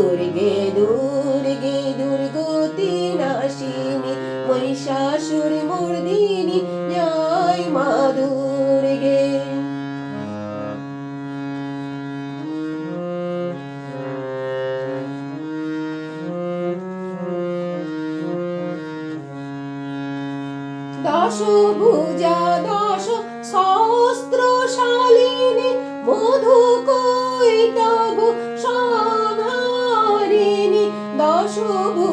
দুর্গে দুর্গে দুর্গতি নাশিনী, মহিষাসুর মর্দিনী, জয় মা দুর্গে। দশ ভুজা দশ সহস্র শালিনী মধু দশ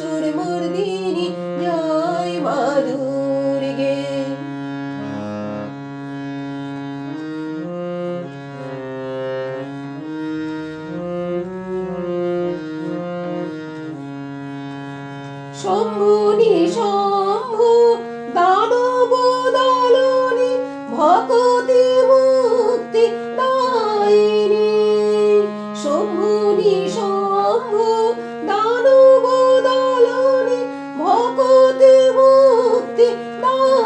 মহিষাসুর মর্দিনী জয় মা দুর্গে শম্ভু দানব দলনি ভকতি মুক্তি দায়িনী শম্ভু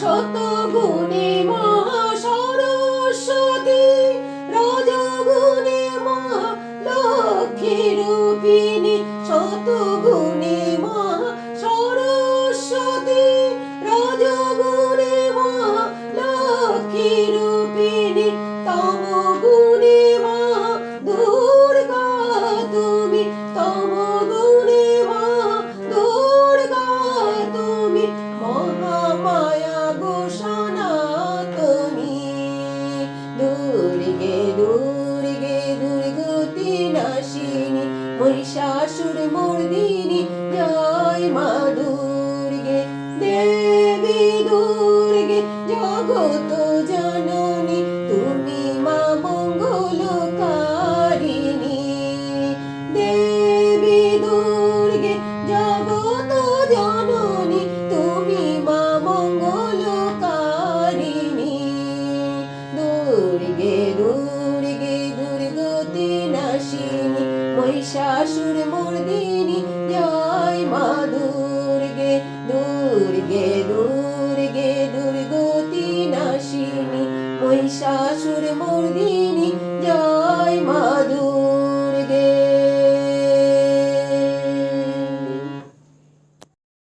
শতগুণে মহা মহিষাসুর মর্দিনী জয় মা দুর্গে দেবী দুর্গে জগত জননী। মহিষাসুর